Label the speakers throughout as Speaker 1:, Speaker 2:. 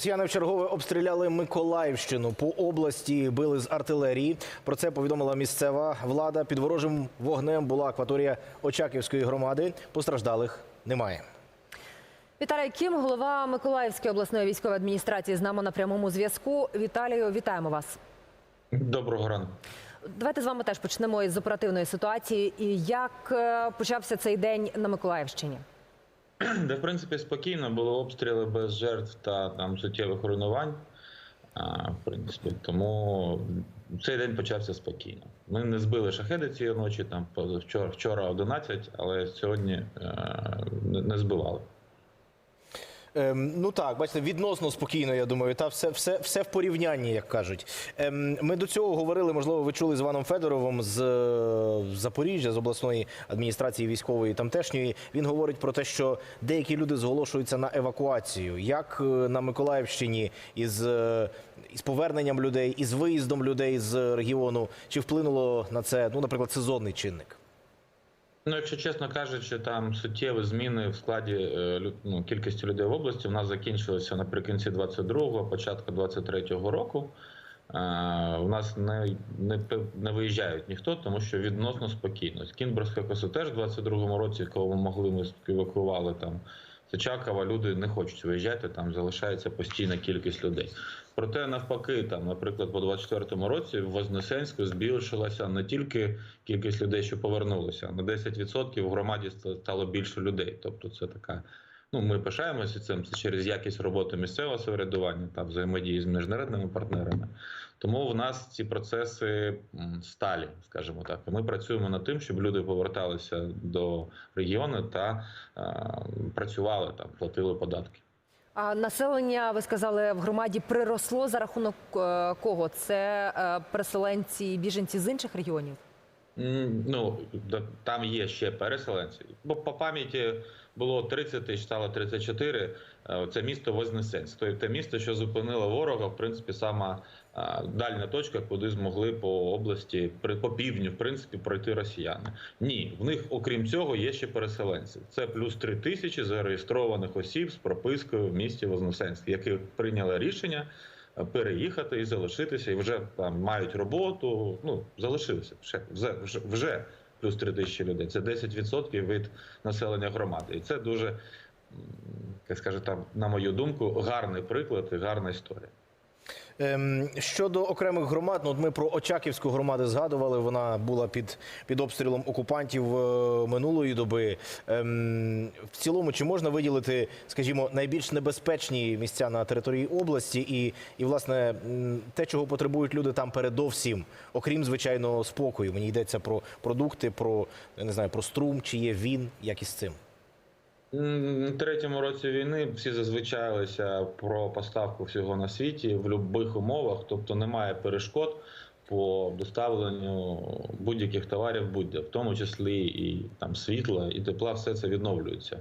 Speaker 1: Росіяни вчергове обстріляли Миколаївщину. По області били з артилерії. Про це повідомила місцева влада. Під ворожим вогнем була акваторія Очаківської громади. Постраждалих немає.
Speaker 2: Віталій Кім, голова Миколаївської обласної військової адміністрації, з нами на прямому зв'язку. Віталію, вітаємо вас.
Speaker 3: Доброго ранку.
Speaker 2: Давайте з вами теж почнемо із оперативної ситуації. І як е, почався цей день на Миколаївщині?
Speaker 3: Де в принципі спокійно були обстріли без жертв та там суттєвих руйнувань. А, в принципі, тому цей день почався спокійно. Ми не збили шахеди цієї ночі, там вчора, вчора 11, але сьогодні е, не- збивали.
Speaker 1: Ем, ну так, бачите, відносно спокійно, я думаю, та все, все, все в порівнянні, як кажуть. Ем, ми до цього говорили, можливо, ви чули з Іваном Федоровим з е, Запоріжжя, з обласної адміністрації військової тамтешньої. Він говорить про те, що деякі люди зголошуються на евакуацію. Як е, на Миколаївщині із, е, із поверненням людей, із виїздом людей з регіону, чи вплинуло на це, ну, наприклад, сезонний чинник?
Speaker 3: Ну, якщо чесно кажучи, там суттєві зміни в складі е, ну, кількості людей в області у нас закінчилися наприкінці 22-го, початку 23-го року. Е, У нас не, не, не виїжджають ніхто, тому що відносно спокійно. З коса теж в 22-му році, коли ми могли, ми евакуювали там Сичакова, люди не хочуть виїжджати, там залишається постійна кількість людей. Проте навпаки, там, наприклад, по 24-му році в Вознесенську збільшилася не тільки кількість людей, що повернулися, на 10% в громаді стало більше людей. Тобто, це така. Ну, ми пишаємося цим. Це через якість роботи місцевого самоврядування та взаємодії з міжнародними партнерами. Тому в нас ці процеси сталі, скажімо так. І ми працюємо над тим, щоб люди поверталися до регіону та е, працювали там, платили податки.
Speaker 2: А населення, ви сказали, в громаді приросло за рахунок е, кого? Це е, переселенці, біженці з інших регіонів?
Speaker 3: Ну там є ще переселенці. Бо по пам'яті було 30 тисяч, стало 34. Е, Це місто Вознесенськ. Тобто те місто, що зупинило ворога, в принципі, сама дальня точка, куди змогли по області, по півдню, в принципі, пройти росіяни. Ні, в них, окрім цього, є ще переселенці. Це плюс 3 тисячі зареєстрованих осіб з пропискою в місті Вознесенськ, які прийняли рішення е, переїхати і залишитися, і вже там мають роботу. Ну залишилися вже вже, вже, плюс 3 тисячі людей. Це 10% від населення громади, і це дуже як скаже там, на мою думку, гарний приклад і гарна історія.
Speaker 1: Ем, щодо окремих громад, ну от ми про Очаківську громаду згадували. Вона була під, під обстрілом окупантів е, минулої доби. Ем, в цілому, чи можна виділити, скажімо, найбільш небезпечні місця на території області, і, і власне те, чого потребують люди там передовсім, окрім звичайно спокою. Мені йдеться про продукти, про не знаю, про струм, чи є він, як із цим.
Speaker 3: Третьому році війни всі зазвичайлися про поставку всього на світі в будь-яких умовах, тобто немає перешкод по доставленню будь-яких товарів будь-де, в тому числі і там світла і тепла, все це відновлюється.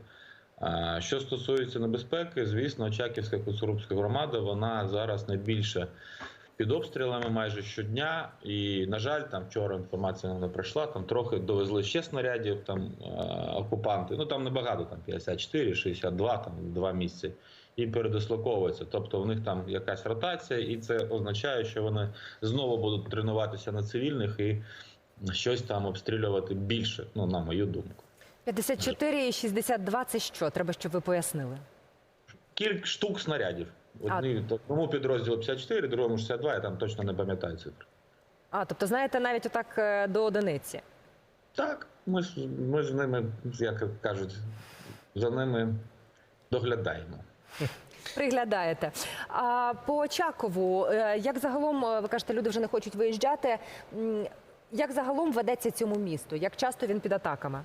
Speaker 3: Що стосується небезпеки, звісно, Очаківська конструкція громада вона зараз найбільше під обстрілами майже щодня. І, на жаль, там вчора інформація не прийшла. Там трохи довезли ще снарядів. Там е, окупанти. Ну там небагато, там 54, 62, там два місяці. І передислоковуються. Тобто в них там якась ротація, і це означає, що вони знову будуть тренуватися на цивільних і щось там обстрілювати більше. Ну на мою думку.
Speaker 2: 54 і 62 – це що? Треба, щоб ви пояснили.
Speaker 3: Кілька штук снарядів. Одні одному підрозділу 54, другому 62, я там точно не пам'ятаю цифри.
Speaker 2: А, тобто, знаєте, навіть отак е, до одиниці.
Speaker 3: Так, ми ж ми ж ними, як кажуть, за ними доглядаємо.
Speaker 2: Приглядаєте. А по Очакову, е, як загалом, е, ви кажете, люди вже не хочуть виїжджати. Як загалом ведеться цьому місту? Як часто він під атаками?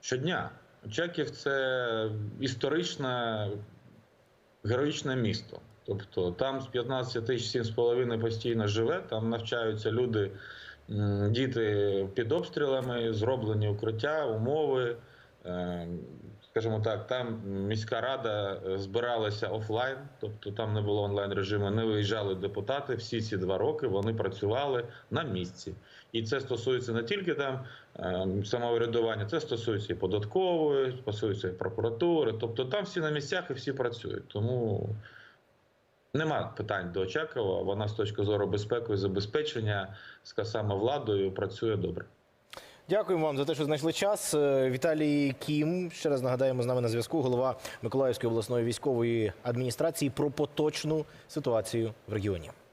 Speaker 3: Щодня. Очаків це історичне героїчне місто. Тобто там з 15 тисяч 7,5 постійно живе, там навчаються люди, діти під обстрілами, зроблені укриття, умови. Е, Скажімо так, там міська рада е, збиралася офлайн, тобто там не було онлайн режиму, не виїжджали депутати. Всі ці два роки вони працювали на місці, і це стосується не тільки там е, самоврядування, це стосується і податкової, стосується і прокуратури. Тобто там всі на місцях і всі працюють. Тому Нема питань до Очакова. Вона з точки зору безпеки і забезпечення з саме владою працює добре.
Speaker 1: Дякуємо вам за те, що знайшли час. Е, Віталій Кім, ще раз нагадаємо, з нами на зв'язку, голова Миколаївської обласної військової адміністрації про поточну ситуацію в регіоні.